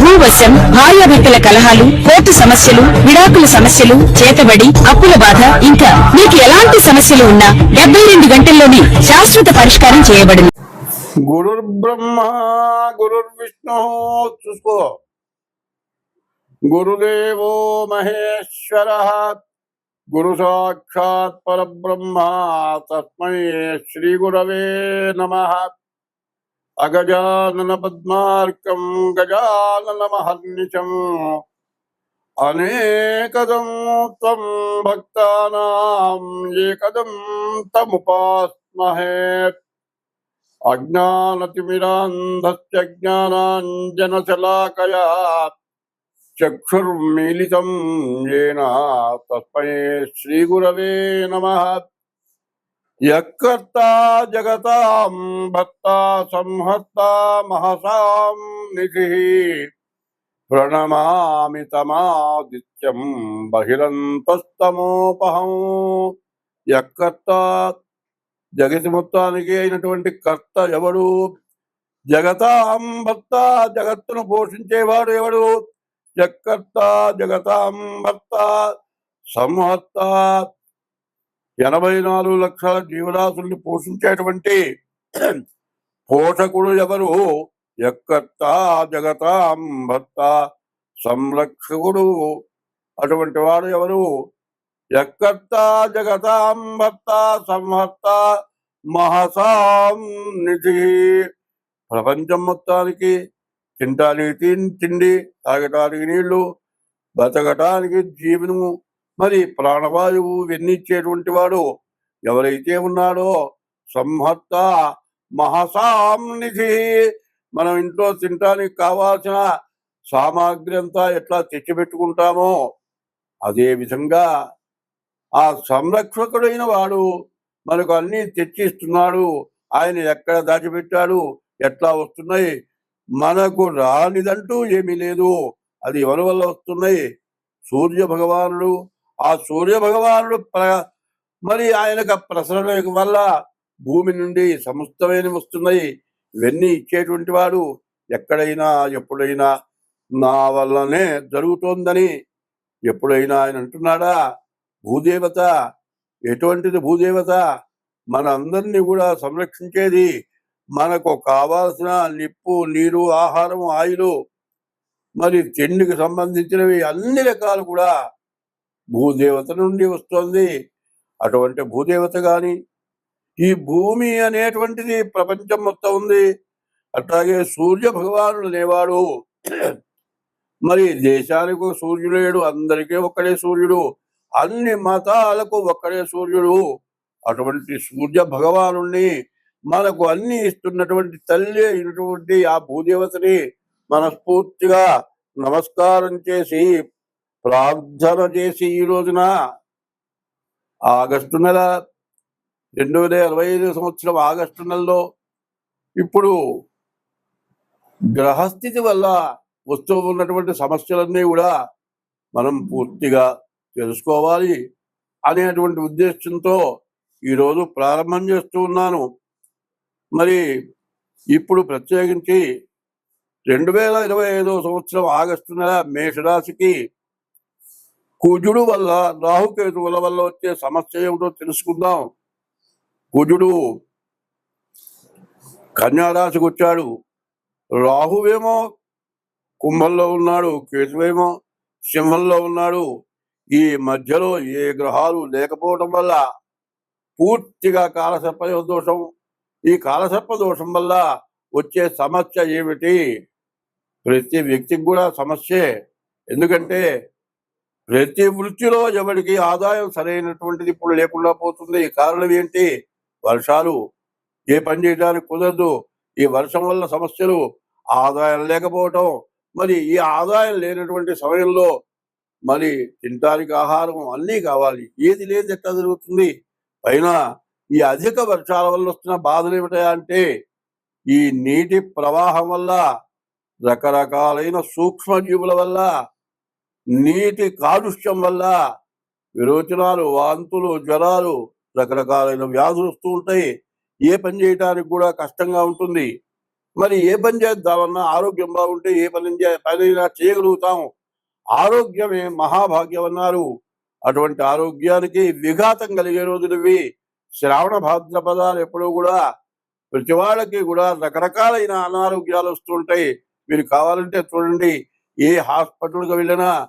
భూవశం భార్యాభర్తల కలహాలు కోర్టు సమస్యలు విడాకుల సమస్యలు చేతబడి అప్పుల బాధ ఇంకా మీకు ఎలాంటి సమస్యలు ఉన్నా డెబ్బై రెండు గంటల్లోనే శాశ్వత పరిష్కారం చేయబడింది. గురుర్ బ్రహ్మ గురుర్ విష్ణు చూసుకో. గురుదేవో మహేశ్వర. గురు సాక్షాత్ పరబ్రహ్మ తస్మై శ్రీ గురవే నమ. अगजानन पद्मार्कं गजाननमहर्निशम्। अनेकदं त्वं भक्तानां एकदं तमुपास्महे। अज्ञानतिमिरान्धस्य ज्ञानाञ्जनशलाकया चक्षुर्मीलितं येन तस्मै श्रीगुरवे नमः। యకర్త జగతాం భక్త సంహర్త మహసాం నిధి ప్రణమామి తమాదిత్యం బహిరంతస్తమోపహం యక్కర్తా జగతి మొత్తానికి అయినటువంటి కర్త ఎవడు? జగతాం భర్త జగత్తును పోషించేవాడు ఎవడు? జక్కర్త జగతాం భర్త సంహర్త ఎనభై నాలుగు లక్షల జీవరాశుల్ని పోషించేటువంటి పోషకుడు ఎవరు? ఎక్కత్త జగతాం భర్త సంరక్షకుడు అటువంటి వాడు ఎవరు? ఎక్కత్త జగతాం భర్త సంహర్త మహసాం నిధి. ప్రపంచం మొత్తానికి తింటానికి తిండి తాగటానికి నీళ్ళు బతకటానికి జీవనము మరి ప్రాణవాయువు వెన్నిచ్చేటువంటి వాడు ఎవరైతే ఉన్నాడో సంహత్త మహసాంనిధి మనం ఇంట్లో తినటానికి కావాల్సిన సామాగ్రి అంతా ఎట్లా తెచ్చిపెట్టుకుంటామో అదే విధంగా ఆ సంరక్షకుడైన వాడు మనకు అన్ని తెచ్చిస్తున్నాడు. ఆయన ఎక్కడ దాచిపెట్టాడు? ఎట్లా వస్తున్నాయి? మనకు రానిదంటూ ఏమీ లేదు. అది ఎవరి వల్ల వస్తున్నాయి? సూర్య భగవానుడు ఆ సూర్య భగవానుడు ప్ర- మరి ఆయనకు ప్రసరణ వల్ల భూమి నుండి సమస్తమైన వస్తున్నాయి. ఇవన్నీ ఇచ్చేటువంటి వాడు ఎక్కడైనా ఎప్పుడైనా నా వల్లనే జరుగుతోందని ఎప్పుడైనా ఆయన అంటున్నాడా? భూదేవత ఎటువంటిది భూదేవత? మన అందరినీ కూడా సంరక్షించేది మనకు కావాల్సిన నిప్పు నీరు ఆహారం ఆయిలు మరి తిండికి సంబంధించినవి అన్ని రకాలు కూడా భూదేవత నుండి వస్తుంది. అటువంటి భూదేవత కానీ ఈ భూమి అనేటువంటిది ప్రపంచం మొత్తం ఉంది. అట్లాగే సూర్య భగవానుడు అనేవాడు. మరి దేశానికి ఒక సూర్యుడు లేడు అందరికీ ఒక్కడే సూర్యుడు అన్ని మతాలకు ఒక్కడే సూర్యుడు. అటువంటి సూర్య భగవాను మనకు అన్ని ఇస్తున్నటువంటి తల్లి అయినటువంటి ఆ భూదేవతని మనస్ఫూర్తిగా నమస్కారం చేసి ప్రార్థన చేసి ఈ రోజున ఆగస్టు నెల రెండు వేల ఇరవై ఐదు సంవత్సరం ఆగస్టు నెలలో ఇప్పుడు గ్రహస్థితి వల్ల వస్తూ ఉన్నటువంటి సమస్యలన్నీ కూడా మనం పూర్తిగా తెలుసుకోవాలి అనేటువంటి ఉద్దేశంతో ఈరోజు ప్రారంభం చేస్తూ ఉన్నాను. మరి ఇప్పుడు ప్రత్యేకించి రెండు వేల ఇరవై ఐదో సంవత్సరం ఆగస్టు నెల మేషరాశికి కుజుడు వల్ల రాహుకేతువుల వల్ల వచ్చే సమస్య ఏమిటో తెలుసుకుందాం. కుజుడు కన్యారాశికి వచ్చాడు. రాహువేమో కుంభంలో ఉన్నాడు కేతువేమో సింహంలో ఉన్నాడు. ఈ మధ్యలో ఏ గ్రహాలు లేకపోవడం వల్ల పూర్తిగా కాలసర్ప దోషం ఈ కాలసర్ప దోషం వల్ల వచ్చే సమస్య ఏమిటి? ప్రతి వ్యక్తికి కూడా సమస్యే. ఎందుకంటే ప్రతి వృత్తిలో ఎవరికి ఆదాయం సరైనటువంటిది ఇప్పుడు లేకుండా పోతుంది. కారణం ఏంటి? వర్షాలు. ఏ పని చేయడానికి కుదరదు. ఈ వర్షం వల్ల సమస్యలు. ఆదాయం లేకపోవటం. మరి ఈ ఆదాయం లేనటువంటి సమయంలో మరి తినడానికి ఆహారం అన్నీ కావాలి. ఏది లేదు ఎట్లా జరుగుతుంది? పైన ఈ అధిక వర్షాల వల్ల వస్తున్న బాధలు ఏమిటా అంటే ఈ నీటి ప్రవాహం వల్ల రకరకాలైన సూక్ష్మజీవుల వల్ల నీటి కాలుష్యం వల్ల విరోచనాలు వాంతులు జ్వరాలు రకరకాలైన వ్యాధులు వస్తూ ఉంటాయి. ఏ పని చేయడానికి కూడా కష్టంగా ఉంటుంది. మరి ఏ పని చేద్దామన్నా ఆరోగ్యం బాగుంటే ఏ పని పనైనా చేయగలుగుతాం ఆరోగ్యమే మహాభాగ్యం అన్నారు. అటువంటి ఆరోగ్యానికి విఘాతం కలిగే రోజులు ఇవి. శ్రావణ భాద్రపదాలు ఎప్పుడూ కూడా ప్రతి వాళ్ళకి కూడా రకరకాలైన అనారోగ్యాలు వస్తుంటాయి మీరు కావాలంటే చూడండి ఏ హాస్పిటల్కి వెళ్ళినా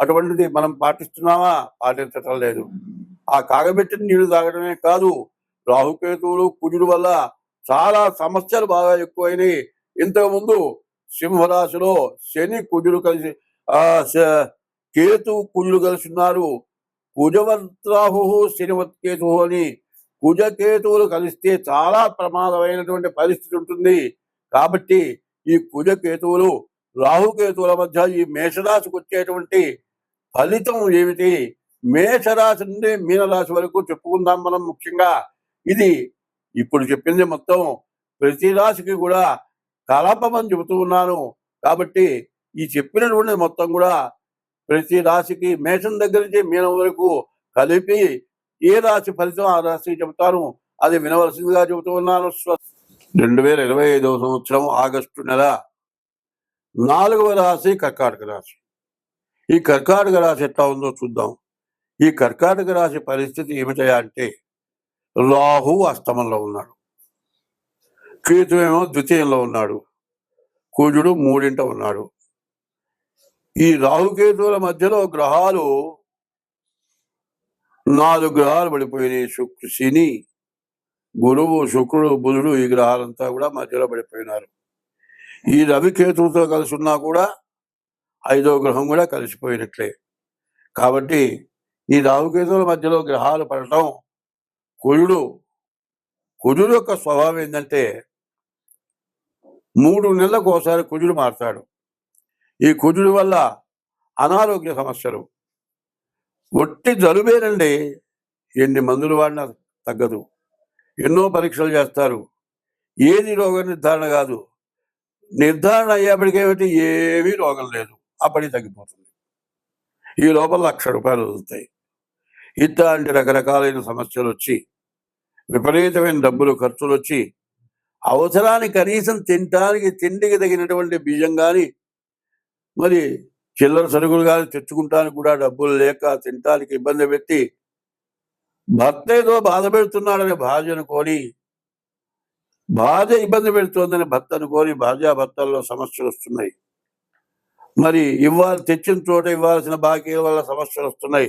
అటువంటిది మనం పాటిస్తున్నామా? పాటించటం లేదు. ఆ కాగబెట్టిన నీళ్ళు తాగడమే కాదు రాహుకేతువులు కుజుడు వల్ల చాలా సమస్యలు బాగా ఎక్కువైనాయి. ఇంతకుముందు సింహరాశిలో శని కుజుడు కలిసి ఆ కేతు కుజుడు కలిసి ఉన్నారు కుజవత్రాహు శనివత్ కేతు అని కుజకేతువులు కలిస్తే చాలా ప్రమాదమైనటువంటి పరిస్థితి ఉంటుంది. కాబట్టి ఈ కుజకేతువులు రాహుకేతువుల మధ్య ఈ మేషరాశికి వచ్చేటువంటి ఫలితం ఏమిటి? మేషరాశి నుండి మీనరాశి వరకు చెప్పుకుందాం మనం ముఖ్యంగా. ఇది ఇప్పుడు చెప్పింది మొత్తం ప్రతి రాశికి కూడా కలపమని చెబుతూ ఉన్నాను. కాబట్టి ఈ చెప్పినటువంటి మొత్తం కూడా ప్రతి రాశికి మేషం దగ్గర నుంచి మీనం వరకు కలిపి ఏ రాశి ఫలితం ఆ రాశికి చెబుతాను అది వినవలసిందిగా చెబుతూ ఉన్నాను. రెండు వేల ఇరవై ఐదవ సంవత్సరం ఆగస్టు నెల నాలుగవ రాశి కర్కాటక రాశి. ఈ కర్కాటక రాశి ఎట్లా ఉందో చూద్దాం. ఈ కర్కాటక రాశి పరిస్థితి ఏమిటయా అంటే రాహు అస్తమంలో ఉన్నాడు. కేతు ద్వితీయంలో ఉన్నాడు. కుజుడు మూడింట ఉన్నాడు. ఈ రాహుకేతువుల మధ్యలో గ్రహాలు నాలుగు గ్రహాలు పడిపోయినాయి. శుక్రు శని గురువు శుక్రుడు బుధుడు ఈ గ్రహాలంతా కూడా మధ్యలో పడిపోయినారు. ఈ రవికేతువుతో కలిసి ఉన్నా కూడా ఐదో గ్రహం కూడా కలిసిపోయినట్లే. కాబట్టి ఈ రాహుకేతువుల మధ్యలో గ్రహాలు పడటం కుజుడు కుజుడు యొక్క స్వభావం ఏంటంటే మూడు నెలలకు ఒకసారి కుజుడు మారుతాడు. ఈ కుజుడు వల్ల అనారోగ్య సమస్యలు. ఒట్టి జలుబేనండి. ఎన్ని మందులు వాడినా తగ్గదు. ఎన్నో పరీక్షలు చేస్తారు. ఏది రోగ నిర్ధారణ కాదు. నిర్ధారణ అయ్యేప్పటికేమిటి ఏమీ రోగం లేదు. అప్పటికి తగ్గిపోతుంది. ఈ లోపల లక్ష రూపాయలు వదులుతాయి. ఇట్లాంటి రకరకాలైన సమస్యలు వచ్చి విపరీతమైన డబ్బులు ఖర్చులు వచ్చి అవసరానికి కనీసం తినటానికి తిండికి తగినటువంటి బియ్యం కానీ మరి చిల్లర సరుకులు కానీ తెచ్చుకుంటానికి కూడా డబ్బులు లేక తినటానికి ఇబ్బంది పెట్టి భర్త ఏదో బాధ పెడుతున్నాడని భార్య అనుకొని భార్య ఇబ్బంది పెడుతోందని భర్త అనుకొని భార్యాభర్తల్లో సమస్యలు వస్తున్నాయి మరి ఇవ్వాలి తెచ్చిన చోట ఇవ్వాల్సిన బాకీల వల్ల సమస్యలు వస్తున్నాయి.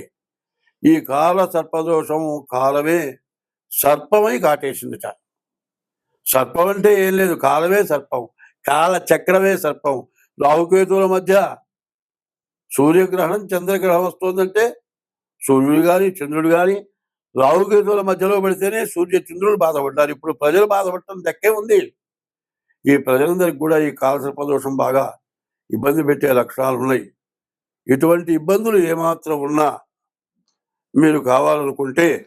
ఈ కాల సర్పదోషం కాలమే సర్పమై కాటేసిందిట సర్పం అంటే ఏం లేదు కాలమే సర్పం కాల చక్రమే సర్పం. రాహుకేతువుల మధ్య సూర్యగ్రహణం చంద్రగ్రహం వస్తుందంటే సూర్యుడు కానీ చంద్రుడు కానీ రాహుకేతువుల మధ్యలో పెడితేనే సూర్య చంద్రుడు బాధపడ్డారు. ఇప్పుడు ప్రజలు బాధపడటం దక్కే ఉంది. ఈ ప్రజలందరికీ కూడా ఈ కాలసర్పదోషం బాగా ఇబ్బంది పెట్టే లక్షణాలు ఉన్నాయి. ఇటువంటి ఇబ్బందులు ఏమాత్రం ఉన్నా మీరు కావాలనుకుంటే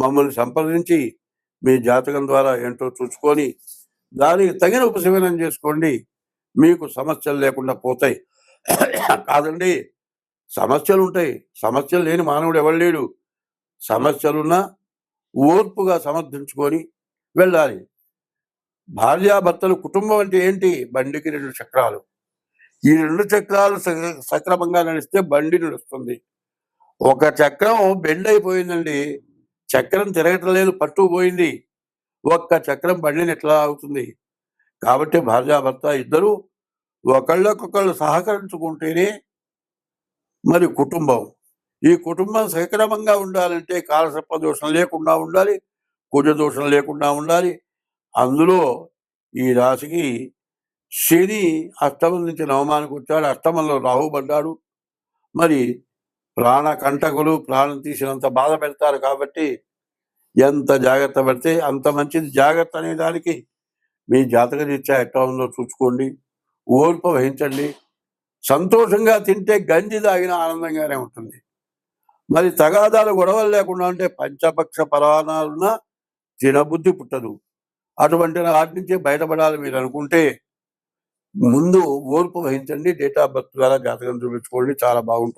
మమ్మల్ని సంప్రదించి మీ జాతకం ద్వారా ఏంటో చూసుకొని దానికి తగిన ఉపశమనం చేసుకోండి. మీకు సమస్యలు లేకుండా పోతాయి. కాదండి సమస్యలు ఉంటాయి. సమస్యలు లేని మానవుడు ఎవరు లేడు. సమస్యలున్నా ఓర్పుగా సమర్థించుకొని వెళ్ళాలి. భార్యాభర్తలు కుటుంబం అంటే ఏంటి? బండికి రెండు చక్రాలు. ఈ రెండు చక్రాలు సక్రమంగా నడిస్తే బండి నడుస్తుంది. ఒక చక్రం బెండ్ అయిపోయిందండి. చక్రం తిరగటం లేదు పట్టుకుపోయింది ఒక్క చక్రం బండిని ఎట్లా అవుతుంది కాబట్టి భార్యాభర్త ఇద్దరు ఒకళ్ళకొకళ్ళు సహకరించుకుంటేనే మరి కుటుంబం. ఈ కుటుంబం సక్రమంగా ఉండాలంటే కాలసర్ప దోషం లేకుండా ఉండాలి కుజ దోషం లేకుండా ఉండాలి. అందులో ఈ రాశికి శని అష్టమం నుంచి నవమానికి వచ్చాడు అష్టమంలో రాహుబడ్డాడు మరి ప్రాణ కంటకులు ప్రాణం తీసినంత బాధ పెడతారు కాబట్టి ఎంత జాగ్రత్త పడితే అంత మంచిది. జాగ్రత్త అనే దానికి మీ జాతక రీత్యా ఎట్లా ఉందో చూసుకోండి. ఓర్పు వహించండి. సంతోషంగా తింటే గంజి తాగిన ఆనందంగానే ఉంటుంది. మరి తగాదాలు గొడవలు లేకుండా ఉంటే పంచపక్ష పరాణాలున్న తినబుద్ధి పుట్టదు. అటువంటి వాటి నుంచి బయటపడాలి మీరు అనుకుంటే ముందు ఓర్పు వహించండి డేట్ ఆఫ్ బర్త్ ద్వారా జాతకం చూపించుకోండి చాలా బాగుంటుంది.